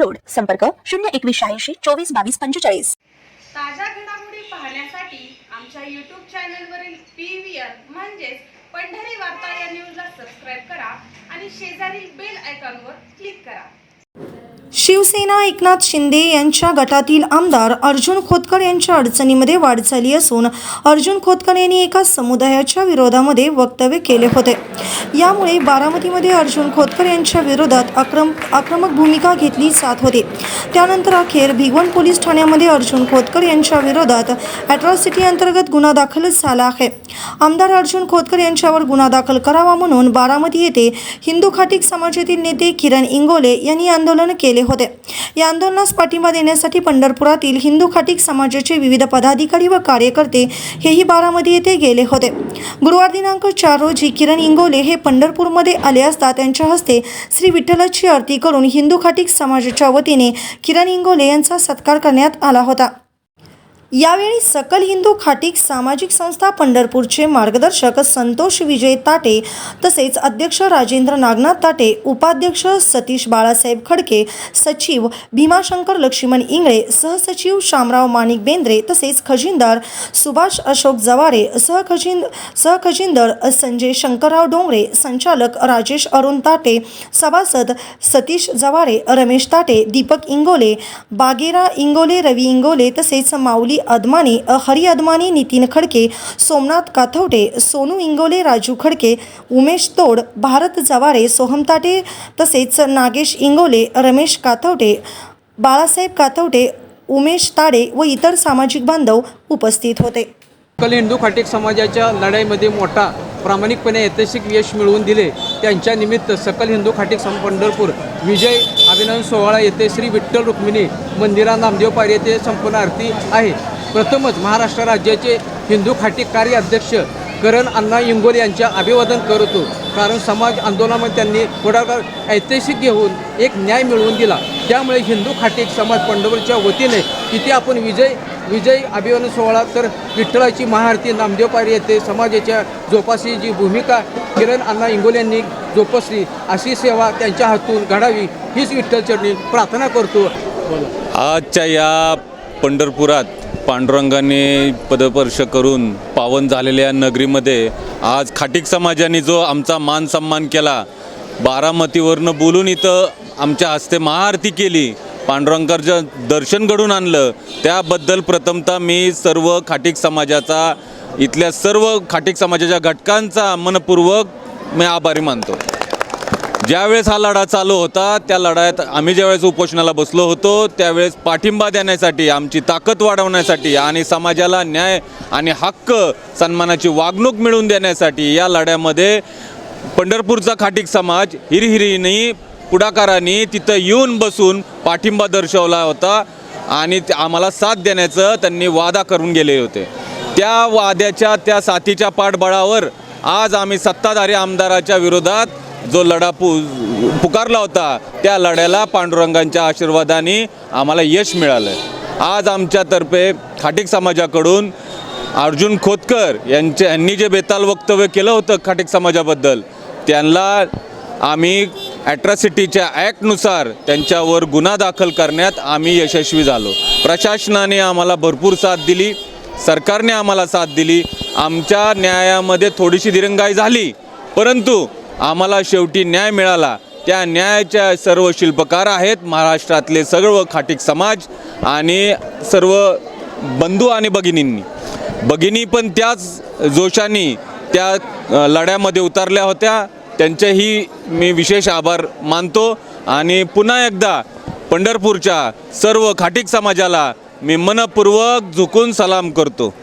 road. संपर्क शून्य एकवीस शहाऐंशी चोवीस बावीस पंचेचाळीस. ताज्या घडामोडी पाहण्यासाठी आमच्या युट्यूब चॅनलवरील पी व्ही आर म्हणजेच पंढरी वार्ता या न्यूजला सबस्क्राईब करा आणि शेजारील बेल आयकॉनवर क्लिक करा. शिवसेना एकनाथ शिंदे यांच्या गटातील आमदार अर्जुन खोतकर यांच्या अडचणीमध्ये वाढ झाली असून अर्जुन खोतकर यांनी एका समुदायाच्या विरोधामध्ये वक्तव्य केले होते. यामुळे बारामतीमध्ये अर्जुन खोतकर यांच्या विरोधात आक्रम आक्रमक भूमिका घेतली जात होती. त्यानंतर अखेर भिगवण पोलीस ठाण्यामध्ये अर्जुन खोतकर यांच्या विरोधात अॅट्रॉसिटी अंतर्गत गुन्हा दाखल झाला आहे. आमदार अर्जुन खोतकर यांच्यावर गुन्हा दाखल करावा म्हणून बारामती येथे हिंदू खाटिक समाजातील नेते किरण इंगोले यांनी आंदोलन केले होते. या आंदोलनास पाठिंबा देण्यासाठी पंढरपुरातील हिंदू खाटिक समाजाचे विविध पदाधिकारी व कार्यकर्ते हेही बारामती येथे गेले होते. गुरुवार दिनांक चार रोजी किरण इंगोले हे पंढरपूरमध्ये आले असता त्यांच्या हस्ते श्री विठ्ठलाची आरती करून हिंदू खाटिक समाजाच्या वतीने किरण इंगोले यांचा सत्कार करण्यात आला होता. यावेळी सकल हिंदू खाटीक सामाजिक संस्था पंढरपूरचे मार्गदर्शक संतोष विजय ताटे तसेच अध्यक्ष राजेंद्र नागनाथ ताटे उपाध्यक्ष सतीश बाळासाहेब खडके सचिव भीमाशंकर लक्ष्मण इंगळे सहसचिव शामराव माणिक बेंद्रे तसेच खजिनदार सुभाष अशोक जवारे सहखजिन सहखजिनदार संजय शंकरराव डोंगरे संचालक राजेश अरुण ताटे सभासद सतीश जवारे रमेश ताटे दीपक इंगोले बागेरा इंगोले रवी इंगोले तसेच माऊली अदमानी हरी अदमानी नितीन खडके सोमनाथ काथवटे सोनू इंगोले राजू खडके उमेश तोड भारत जवारे सोहम ताटे तसेच नागेश इंगोले रमेश काथवटे बाळासाहेब काथवटे उमेश ताडे व इतर सामाजिक बांधव उपस्थित होते. सकल हिंदू खाटिक समाजाच्या लढाईमध्ये मोठा प्रामाणिकपणे ऐतिहासिक यश मिळवून दिले. त्यांच्या निमित्त सकल हिंदू खाटिक सम पंढरपूर विजय अभिनंदन सोहळा येथे श्री विठ्ठल रुक्मिणी मंदिरा नामदेव पायरी येथे संपूर्ण आरती आहे. प्रथमच महाराष्ट्र राज्याचे हिंदू खाटी कार्य अध्यक्ष करण अण्णा इंगोल यांच्या अभिवादन करतो कारण समाज आंदोलनामध्ये त्यांनी पुढाकार ऐतिहासिक घेऊन एक न्याय मिळवून दिला. त्यामुळे हिंदू खाटीक समाज पंढरपूरच्या वतीने तिथे आपण विजय विजय अभिवादन सोहळा तर विठ्ठलाची महाआरती नामदेव पायरी येथे समाजाच्या जोपासी जी भूमिका किरण अण्णा इंगोले यांनी जोपसली. अशी सेवा त्यांच्या हातून घडावी हीच विठ्ठल चरणी प्रार्थना करतो. आजच्या या पंढरपुरात पांडुरंगाने पदस्पर्श करून पावन झालेल्या नगरीमध्ये आज खाटीक समाजाने जो आमचा मान सन्मान केला बारामतीवरनं बोलून इथं आमच्या हस्ते महाआरती केली पांडुरंगाचं दर्शन घडून आणलं त्याबद्दल प्रथमतः मी सर्व खाटीक समाजाचा इथल्या सर्व खाटीक समाजाच्या घटकांचा मनपूर्वक मी आभारी मानतो. ज्यावेळेस हा लढा चालू होता त्या लढ्यात आम्ही ज्यावेळेस उपोषणाला बसलो होतो त्यावेळेस पाठिंबा देण्यासाठी आमची ताकद वाढवण्यासाठी आणि समाजाला न्याय आणि हक्क सन्मानाची वागणूक मिळवून देण्यासाठी या लढ्यामध्ये पंढरपूरचा खाटीक समाज हिरहिरीने पुढाकारांनी तिथं येऊन बसून पाठिंबा दर्शवला होता आणि आम्हाला साथ देण्याचं त्यांनी वादा करून गेले होते. त्या वाद्याच्या त्या साथीच्या पाठबळावर आज आम्ही सत्ताधारी आमदाराच्या विरोधात जो लढा पु पुकारला होता त्या लढ्याला पांडुरंगांच्या आशीर्वादाने आम्हाला यश मिळालं. आज आमच्यातर्फे खाटीक समाजाकडून अर्जुन खोतकर यांच्या यांनी जे बेताल वक्तव्य केलं होतं खाटीक समाजाबद्दल त्यांना आम्ही ॲट्रॉसिटीच्या ॲक्टनुसार त्यांच्यावर गुन्हा दाखल करण्यात आम्ही यशस्वी झालो. प्रशासनाने आम्हाला भरपूर साथ दिली. सरकारने आम्हाला साथ दिली. आमच्या न्यायामध्ये थोडीशी दिरंगाई झाली. परंतु आम्हाला शेवटी न्याय मिळाला. त्या न्यायाच्या सर्व शिल्पकार आहेत महाराष्ट्रातले सर्व खाटीक समाज आणि सर्व बंधू आणि भगिनींनी. भगिनी पण त्याच जोशाने त्या लढ्यामध्ये उतरल्या होत्या. त्यांचेही मी विशेष आभार मानतो. आणि पुन्हा एकदा पंढरपूरच्या सर्व खाटीक समाजाला मी मनपूर्वक झुकून सलाम करतो.